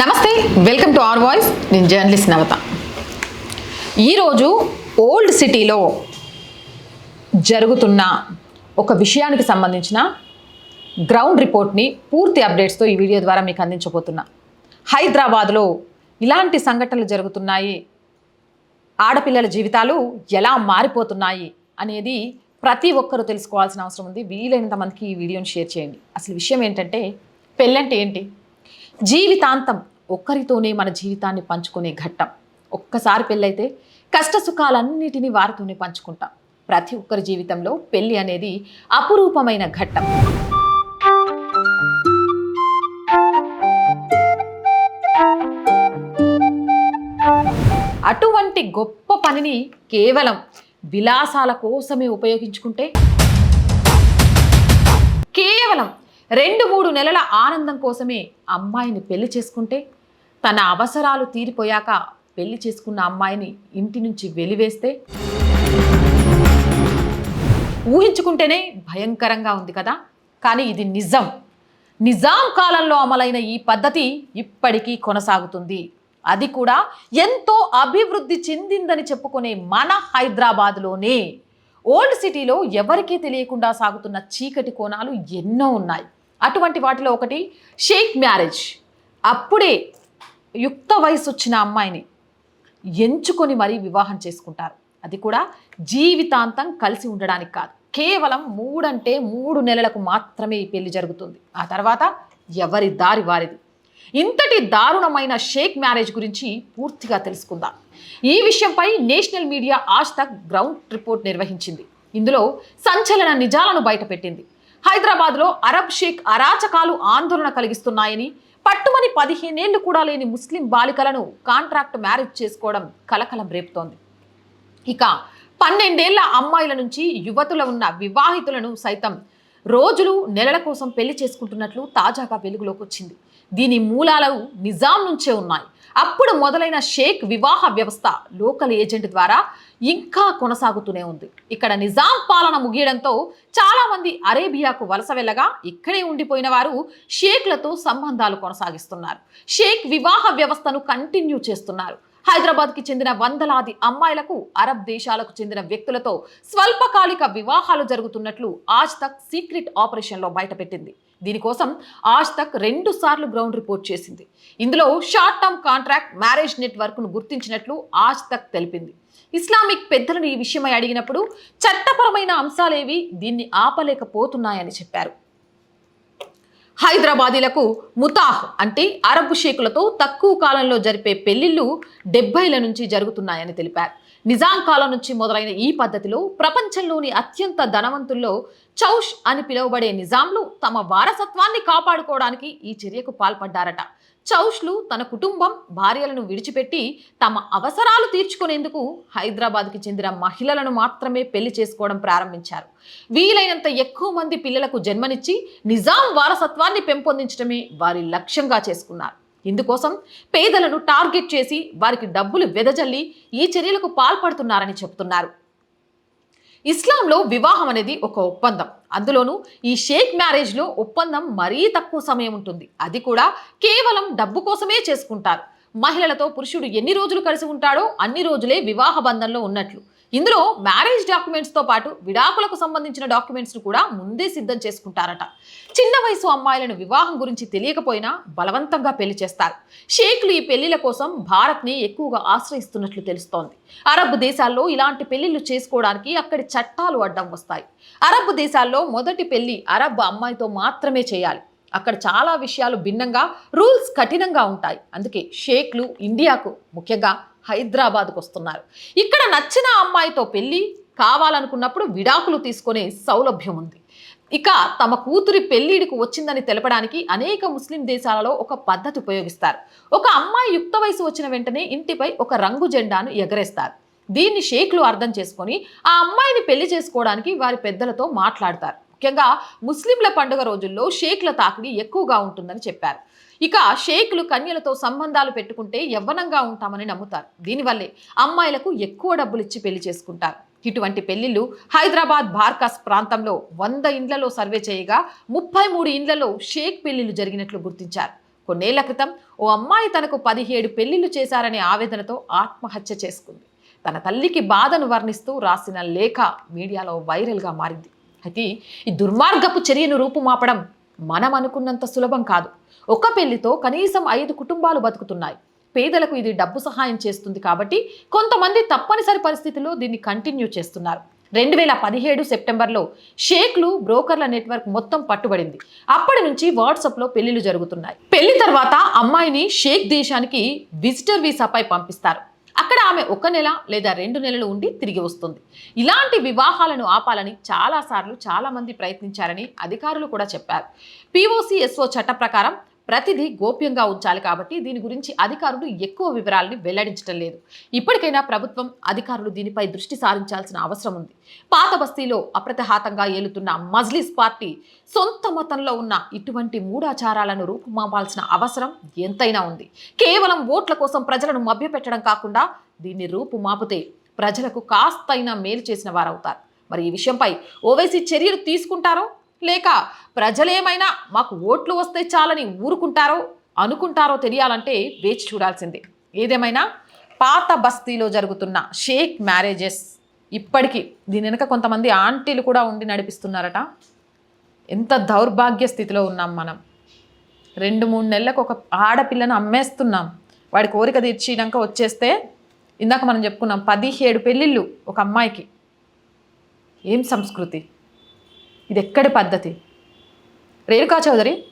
నమస్తే welcome to R voice. నేను journalist Navata. ఈరోజు ఓల్డ్ సిటీలో జరుగుతున్న ఒక విషయానికి సంబంధించిన గ్రౌండ్ రిపోర్ట్ని పూర్తి అప్డేట్స్తో ఈ వీడియో ద్వారా మీకు అందించబోతున్నా. హైదరాబాద్లో ఇలాంటి సంఘటనలు జరుగుతున్నాయి. ఆడపిల్లల జీవితాలు ఎలా మారిపోతున్నాయి అనేది ప్రతి ఒక్కరూ తెలుసుకోవాల్సిన అవసరం ఉంది. వీలైనంత మందికి ఈ వీడియోని షేర్ చేయండి. అసలు విషయం ఏంటంటే పెళ్ళంటే ఏంటి? జీవితాంతం ఒక్కరితోనే మన జీవితాన్ని పంచుకునే ఘట్టం. ఒక్కసారి పెళ్ళైతే కష్ట సుఖాలన్నిటినీ వారితోనే పంచుకుంటాం. ప్రతి ఒక్కరి జీవితంలో పెళ్ళి అనేది అపురూపమైన ఘట్టం. అటువంటి గొప్ప పనిని కేవలం విలాసాల కోసమే ఉపయోగించుకుంటే కేవలం రెండు మూడు నెలల ఆనందం కోసమే అమ్మాయిని పెళ్ళి చేసుకుంటే తన అవసరాలు తీరిపోయాక పెళ్ళి చేసుకున్న అమ్మాయిని ఇంటి నుంచి వెలివేస్తే? ఊహించుకుంటేనే భయంకరంగా ఉంది కదా? కానీ ఇది నిజం. నిజాం కాలంలో అమలైన ఈ పద్ధతి ఇప్పటికీ కొనసాగుతుంది. అది కూడా ఎంతో అభివృద్ధి చెందిందని చెప్పుకునే మన హైదరాబాద్లోనే. ఓల్డ్ సిటీలో ఎవరికీ తెలియకుండా సాగుతున్న చీకటి కోణాలు ఎన్నో ఉన్నాయి. అటువంటి వాటిలో ఒకటి షేక్ మ్యారేజ్. అప్పుడే యుక్త వయసు వచ్చిన అమ్మాయిని ఎంచుకొని మరీ వివాహం చేసుకుంటారు. అది కూడా జీవితాంతం కలిసి ఉండడానికి కాదు. కేవలం మూడంటే మూడు నెలలకు మాత్రమే ఈ పెళ్ళి జరుగుతుంది. ఆ తర్వాత ఎవరి దారి వారిది? ఇంతటి దారుణమైన షేక్ మ్యారేజ్ గురించి పూర్తిగా తెలుసుకుందాం. ఈ విషయంపై నేషనల్ మీడియా ఆజ్ తక్ గ్రౌండ్ రిపోర్ట్ నిర్వహించింది. ఇందులో సంచలన నిజాలను బయటపెట్టింది. హైదరాబాద్లో అరబ్ షేక్ అరాచకాలు ఆందోళన కలిగిస్తున్నాయని పట్టుమని పదిహేనేళ్ళు కూడా లేని ముస్లిం బాలికలను కాంట్రాక్ట్ మ్యారేజ్ చేసుకోవడం కలకలం రేపుతోంది. ఇక పన్నెండేళ్ళ అమ్మాయిల నుంచి యువతుల ఉన్న వివాహితులను సైతం రోజులు నెలల కోసం పెళ్ళి చేసుకుంటున్నట్లు తాజాగా వెలుగులోకి వచ్చింది. దీని మూలాలు నిజాం నుంచే ఉన్నాయి. అప్పుడు మొదలైన షేక్ వివాహ వ్యవస్థ లోకల్ ఏజెంట్ ద్వారా ఇంకా కొనసాగుతూనే ఉంది. ఇక్కడ నిజాం పాలన ముగియడంతో చాలామంది అరేబియాకు వలస వెళ్ళగా ఇక్కడే ఉండిపోయిన వారు షేక్లతో సంబంధాలు కొనసాగిస్తున్నారు. షేక్ వివాహ వ్యవస్థను కంటిన్యూ చేస్తున్నారు. హైదరాబాద్కి చెందిన వందలాది అమ్మాయిలకు అరబ్ దేశాలకు చెందిన వ్యక్తులతో స్వల్పకాలిక వివాహాలు జరుగుతున్నట్లు ఆజ్ తక్ సీక్రెట్ ఆపరేషన్లో బయటపెట్టింది. దీనికోసం ఆజ్ తక్ రెండు సార్లు గ్రౌండ్ రిపోర్ట్ చేసింది. ఇందులో షార్ట్ టర్మ్ కాంట్రాక్ట్ మ్యారేజ్ నెట్వర్క్ను గుర్తించినట్లు ఆజ్ తక్ తెలిపింది. ఇస్లామిక్ పెద్దలను ఈ విషయమై అడిగినప్పుడు చట్టపరమైన అంశాలేవి దీన్ని ఆపలేకపోతున్నాయని చెప్పారు. హైదరాబాదీలకు ముతాహ్ అంటే అరబ్ షేకులతో తక్కువ కాలంలో జరిపే పెళ్ళిళ్ళు డెబ్బైల నుంచి జరుగుతున్నాయని తెలిపారు. నిజాం కాలం నుంచి మొదలైన ఈ పద్ధతిలో ప్రపంచంలోని అత్యంత ధనవంతుల్లో చౌష్ అని పిలువబడే నిజాంలు తమ వారసత్వాన్ని కాపాడుకోవడానికి ఈ చర్యకు పాల్పడ్డారట. చౌష్లు తన కుటుంబం భార్యలను విడిచిపెట్టి తమ అవసరాలు తీర్చుకునేందుకు హైదరాబాద్కి చెందిన మహిళలను మాత్రమే పెళ్ళి చేసుకోవడం ప్రారంభించారు. వీలైనంత ఎక్కువ మంది పిల్లలకు జన్మనిచ్చి నిజాం వారసత్వాన్ని పెంపొందించడమే వారి లక్ష్యంగా చేసుకున్నారు. ఇందుకోసం పేదలను టార్గెట్ చేసి వారికి డబ్బులు వెదజల్లి ఈ చర్యలకు పాల్పడుతున్నారని చెబుతున్నారు ఇస్లాంలో వివాహం అనేది ఒక ఒప్పందం. అందులోనూ ఈ షేక్ మ్యారేజ్లో ఒప్పందం మరీ తక్కువ సమయం ఉంటుంది. అది కూడా కేవలం డబ్బు కోసమే చేసుకుంటారు. మహిళలతో పురుషుడు ఎన్ని రోజులు కలిసి ఉంటాడో అన్ని రోజులే వివాహ బంధంలో ఉన్నట్లు. ఇందులో మ్యారేజ్ డాక్యుమెంట్స్తో పాటు విడాకులకు సంబంధించిన డాక్యుమెంట్స్ను కూడా ముందే సిద్ధం చేసుకుంటారట. చిన్న వయసు అమ్మాయిలను వివాహం గురించి తెలియకపోయినా బలవంతంగా పెళ్ళి చేస్తారు. షేక్లు ఈ పెళ్ళిల కోసం భారత్ని ఎక్కువగా ఆశ్రయిస్తున్నట్లు తెలుస్తోంది. అరబ్ దేశాల్లో ఇలాంటి పెళ్ళిళ్ళు చేసుకోవడానికి అక్కడి చట్టాలు అడ్డం వస్తాయి. అరబ్ దేశాల్లో మొదటి పెళ్ళి అరబ్ అమ్మాయితో మాత్రమే చేయాలి. అక్కడ చాలా విషయాలు భిన్నంగా రూల్స్ కఠినంగా ఉంటాయి. అందుకే షేక్లు ఇండియాకు ముఖ్యంగా హైదరాబాద్కు వస్తున్నారు. ఇక్కడ నచ్చిన అమ్మాయితో పెళ్ళి కావాలనుకున్నప్పుడు విడాకులు తీసుకునే సౌలభ్యం ఉంది. ఇక తమ కూతురి పెళ్ళిడికి వచ్చిందని తెలపడానికి అనేక ముస్లిం దేశాలలో ఒక పద్ధతి ఉపయోగిస్తారు. ఒక అమ్మాయి యుక్త వయసు వచ్చిన వెంటనే ఇంటిపై ఒక రంగు జెండాను ఎగరేస్తారు. దీన్ని షేక్లు అర్థం చేసుకొని ఆ అమ్మాయిని పెళ్ళి చేసుకోవడానికి వారి పెద్దలతో మాట్లాడతారు. ముఖ్యంగా ముస్లింల పండుగ రోజుల్లో షేక్ల తాకిడి ఎక్కువగా ఉంటుందని చెప్పారు. ఇక షేక్లు కన్యలతో సంబంధాలు పెట్టుకుంటే యవ్వనంగా ఉంటామని నమ్ముతారు. దీనివల్లే అమ్మాయిలకు ఎక్కువ డబ్బులు ఇచ్చి పెళ్ళి చేసుకుంటారు. ఇటువంటి పెళ్ళిళ్ళు హైదరాబాద్ బార్కాస్ ప్రాంతంలో వంద ఇండ్లలో సర్వే చేయగా ముప్పై మూడు ఇండ్లలో షేక్ పెళ్ళిళ్ళు జరిగినట్లు గుర్తించారు. కొన్నేళ్ళ క్రితం ఓ అమ్మాయి తనకు పదిహేడు పెళ్ళిళ్ళు చేశారనే ఆవేదనతో ఆత్మహత్య చేసుకుంది. తన తల్లికి బాధను వర్ణిస్తూ రాసిన లేఖ మీడియాలో వైరల్గా మారింది. అది ఈ దుర్మార్గపు చర్యను రూపుమాపడం మనం అనుకున్నంత సులభం కాదు. ఒక పెళ్ళితో కనీసం ఐదు కుటుంబాలు బతుకుతున్నాయి. పేదలకు ఇది డబ్బు సహాయం చేస్తుంది కాబట్టి కొంతమంది తప్పనిసరి పరిస్థితుల్లో దీన్ని కంటిన్యూ చేస్తున్నారు. రెండు వేల పదిహేడు సెప్టెంబర్లో షేక్లు బ్రోకర్ల నెట్వర్క్ మొత్తం పట్టుబడింది. అప్పటి నుంచి వాట్సాప్లో పెళ్ళిళ్ళు జరుగుతున్నాయి. పెళ్ళి తర్వాత అమ్మాయిని షేక్ దేశానికి విజిటర్ వీసాపై పంపిస్తారు. అక్కడ ఆమె ఒక నెల లేదా రెండు నెలలు ఉండి తిరిగి వస్తుంది. ఇలాంటి వివాహాలను ఆపాలని చాలాసార్లు చాలామంది ప్రయత్నించారని అధికారులు కూడా చెప్పారు. పిఓసి ఎస్ఓ చట్ట ప్రకారం ప్రతిదీ గోప్యంగా ఉంచాలి కాబట్టి దీని గురించి అధికారులు ఎక్కువ వివరాలని వెల్లడించడం లేదు. ఇప్పటికైనా ప్రభుత్వం అధికారులు దీనిపై దృష్టి సారించాల్సిన అవసరం ఉంది. పాత బస్తీలో అప్రతిహాతంగా ఏలుతున్న మజ్లిస్ పార్టీ సొంత మతంలో ఉన్న ఇటువంటి మూఢాచారాలను రూపుమాపాల్సిన అవసరం ఎంతైనా ఉంది. కేవలం ఓట్ల కోసం ప్రజలను మభ్యపెట్టడం కాకుండా దీన్ని రూపుమాపితే ప్రజలకు కాస్తైనా మేలు చేసిన వారవుతారు. మరి ఈ విషయంపై ఓవైసీ చర్యలు తీసుకుంటారో లేక ప్రజలేమైనా మాకు ఓట్లు వస్తే చాలని ఊరుకుంటారో అనుకుంటారో తెలియాలంటే వేచి చూడాల్సిందే. ఏదేమైనా పాత బస్తీలో జరుగుతున్న షేక్ మ్యారేజెస్ ఇప్పటికీ దీని వెనుక కొంతమంది ఆంటీలు కూడా ఉండి నడిపిస్తున్నారట. ఎంత దౌర్భాగ్య స్థితిలో ఉన్నాం మనం. రెండు మూడు నెలలకు ఒక ఆడపిల్లను అమ్మేస్తున్నాం. వాడి కోరిక తీర్చినాక వచ్చేస్తే ఇందాక మనం చెప్పుకున్నాం పదిహేడు పెళ్ళిళ్ళు ఒక అమ్మాయికి. ఏం సంస్కృతి? ఇది ఎక్కడి పద్ధతి? రేణుకా చౌదరి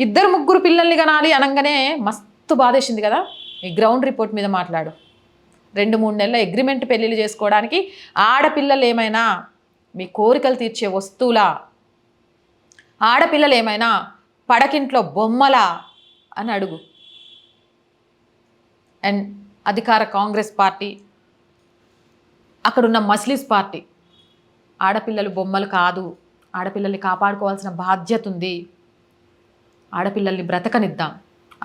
ఇద్దరు ముగ్గురు పిల్లల్ని కనాలి అనగానే మస్తు బాధేసింది కదా? ఈ గ్రౌండ్ రిపోర్ట్ మీద మాట్లాడు. రెండు మూడు నెలల అగ్రిమెంట్ పెళ్ళిళ్ళు చేసుకోవడానికి ఆడపిల్లలు ఏమైనా మీ కోరికలు తీర్చే వస్తువులా? ఆడపిల్లలు ఏమైనా పడకింట్లో బొమ్మలా? అని అడుగు. అండ్ అధికార కాంగ్రెస్ పార్టీ అక్కడున్న మస్లిస్ పార్టీ ఆడపిల్లలు బొమ్మలు కాదు. ఆడపిల్లల్ని కాపాడుకోవాల్సిన బాధ్యత ఉంది. ఆడపిల్లల్ని బ్రతకనిద్దాం.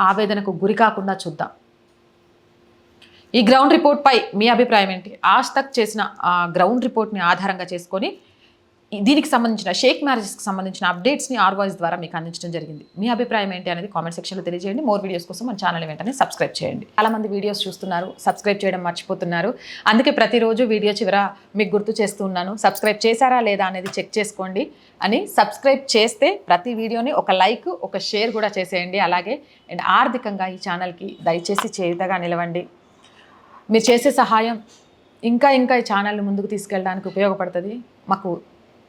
ఆవేదనకు గురి కాకుండా చూద్దాం. ఈ గ్రౌండ్ రిపోర్ట్పై మీ అభిప్రాయం ఏంటి? ఆజ్ తక్ చేసిన ఆ గ్రౌండ్ రిపోర్ట్ని ఆధారంగా చేసుకొని దీనికి సంబంధించిన షేక్ మ్యారేజెస్కి సంబంధించిన అప్డేట్స్ని ఆర్ వాయిస్ ద్వారా మీకు అందించడం జరిగింది. మీ అభిప్రాయం ఏంటి అనేది కామెంట్ సెక్షన్లో తెలియజేయండి. మోర్ వీడియోస్ కోసం మన ఛానల్ వెంటనే సబ్స్క్రైబ్ చేయండి. చాలామంది వీడియోస్ చూస్తున్నారు సబ్స్క్రైబ్ చేయడం మర్చిపోతున్నారు. అందుకే ప్రతిరోజు వీడియో చివర మీకు గుర్తు చేస్తూ ఉన్నాను. సబ్స్క్రైబ్ చేశారా లేదా అనేది చెక్ చేసుకోండి అని. సబ్స్క్రైబ్ చేస్తే ప్రతి వీడియోని ఒక లైక్ ఒక షేర్ కూడా చేసేయండి. అలాగే అండ్ ఆర్థికంగా ఈ ఛానల్కి దయచేసి చేయుతగా నిలవండి. మీరు చేసే సహాయం ఇంకా ఇంకా ఈ ఛానల్ని ముందుకు తీసుకెళ్ళడానికి ఉపయోగపడుతుంది. మాకు